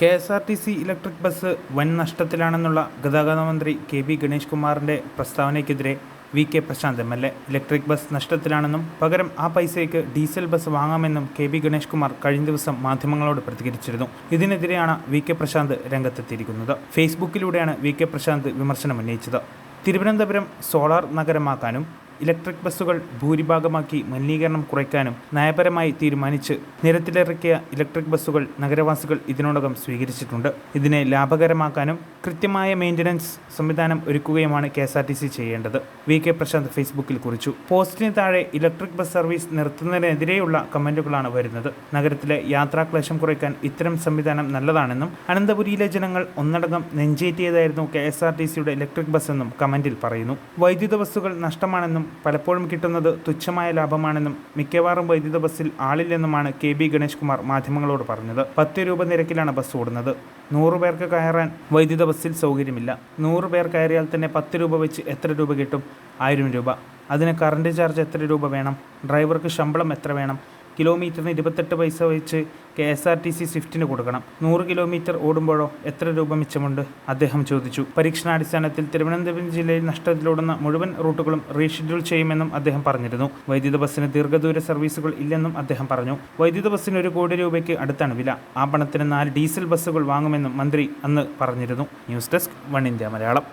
K S R T C electric bus വൻ നഷ്ടത്തിലാണെന്നുള്ള ഗതാഗത മന്ത്രി കെ ബി ഗണേഷ് കുമാറിന്റെ പ്രസ്താവനയ്ക്കെതിരെ V K Prashanth M L A. Electric bus നഷ്ടത്തിലാണെന്നും പകരം ആ പൈസയ്ക്ക് ഡീസൽ ബസ് വാങ്ങാമെന്നും കെ ബി ഗണേഷ് കുമാർ കഴിഞ്ഞ ദിവസം മാധ്യമങ്ങളോട് പ്രതികരിച്ചിരുന്നു. ഇതിനെതിരെയാണ് വി കെ പ്രശാന്ത് രംഗത്തെത്തിയിരിക്കുന്നത്. ഫേസ്ബുക്കിലൂടെയാണ് വി കെ പ്രശാന്ത് വിമർശനം ഉന്നയിച്ചത് തിരുവനന്തപുരം സോളാർ നഗരമാക്കാനും ഇലക്ട്രിക് ബസ്സുകൾ ഭൂരിഭാഗമാക്കി മലിനീകരണം കുറയ്ക്കാനും നയപരമായി തീരുമാനിച്ച് നിരത്തിലിറക്കിയ ഇലക്ട്രിക് ബസ്സുകൾ നഗരവാസികൾ ഇതിനോടകം സ്വീകരിച്ചിട്ടുണ്ട്. ഇതിനെ ലാഭകരമാക്കാനും കൃത്യമായ മെയിന്റനൻസ് സംവിധാനം ഒരുക്കുകയുമാണ് K S R T C ചെയ്യേണ്ടത്. വി കെ പ്രശാന്ത് ഫേസ്ബുക്കിൽ കുറിച്ചു. പോസ്റ്റിന് താഴെ ഇലക്ട്രിക് ബസ് സർവീസ് നിർത്തുന്നതിനെതിരെയുള്ള കമന്റുകളാണ് വരുന്നത്. നഗരത്തിലെ യാത്രാക്ലേശം കുറയ്ക്കാൻ ഇത്തരം സംവിധാനം നല്ലതാണെന്നും അനന്തപുരിയിലെ ജനങ്ങൾ ഒന്നടങ്കം നെഞ്ചേറ്റിയതായിരുന്നു കെ എസ് ആർ ടി സിയുടെ ഇലക്ട്രിക് ബസ് എന്നും കമന്റിൽ പറയുന്നു. വൈദ്യുത ബസ്സുകൾ നഷ്ടമാണെന്നും പലപ്പോഴും കിട്ടുന്നത് തുച്ഛമായ ലാഭമാണെന്നും മിക്കവാറും വൈദ്യുത ബസ്സിൽ ആളില്ലെന്നുമാണ് കെ ബി ഗണേഷ് കുമാർ മാധ്യമങ്ങളോട് പറഞ്ഞത്. പത്ത് രൂപ നിരക്കിലാണ് ബസ് ഓടുന്നത്. നൂറ് പേർക്ക് കയറാൻ വൈദ്യുത ബസ്സിൽ സൗകര്യമില്ല. നൂറ് പേർ കയറിയാൽ തന്നെ പത്ത് രൂപ വെച്ച് എത്ര രൂപ കിട്ടും? ആയിരം രൂപ. അതിന് കറണ്ട് ചാർജ് എത്ര രൂപ വേണം? ഡ്രൈവർക്ക് ശമ്പളം എത്ര വേണം? കിലോമീറ്ററിന് ഇരുപത്തെട്ട് പൈസ വെച്ച് K S R T C സ്വിഫ്റ്റിന് കൊടുക്കണം. നൂറ് കിലോമീറ്റർ ഓടുമ്പോഴോ എത്ര രൂപ മിച്ചമുണ്ട്? അദ്ദേഹം ചോദിച്ചു. പരീക്ഷണാടിസ്ഥാനത്തിൽ തിരുവനന്തപുരം ജില്ലയിൽ നഷ്ടത്തിലോടുന്ന മുഴുവൻ റൂട്ടുകളും റീഷെഡ്യൂൾ ചെയ്യുമെന്നും അദ്ദേഹം പറഞ്ഞിരുന്നു. വൈദ്യുത ബസ്സിന് ദീർഘദൂര സർവീസുകൾ ഇല്ലെന്നും അദ്ദേഹം പറഞ്ഞു. വൈദ്യുത ബസ്സിന് ഒരു കോടി രൂപയ്ക്ക് അടുത്താണ് വില. ആ പണത്തിന് നാല് ഡീസൽ ബസ്സുകൾ വാങ്ങുമെന്നും മന്ത്രി അന്ന് പറഞ്ഞിരുന്നു. News desk one India Malayalam.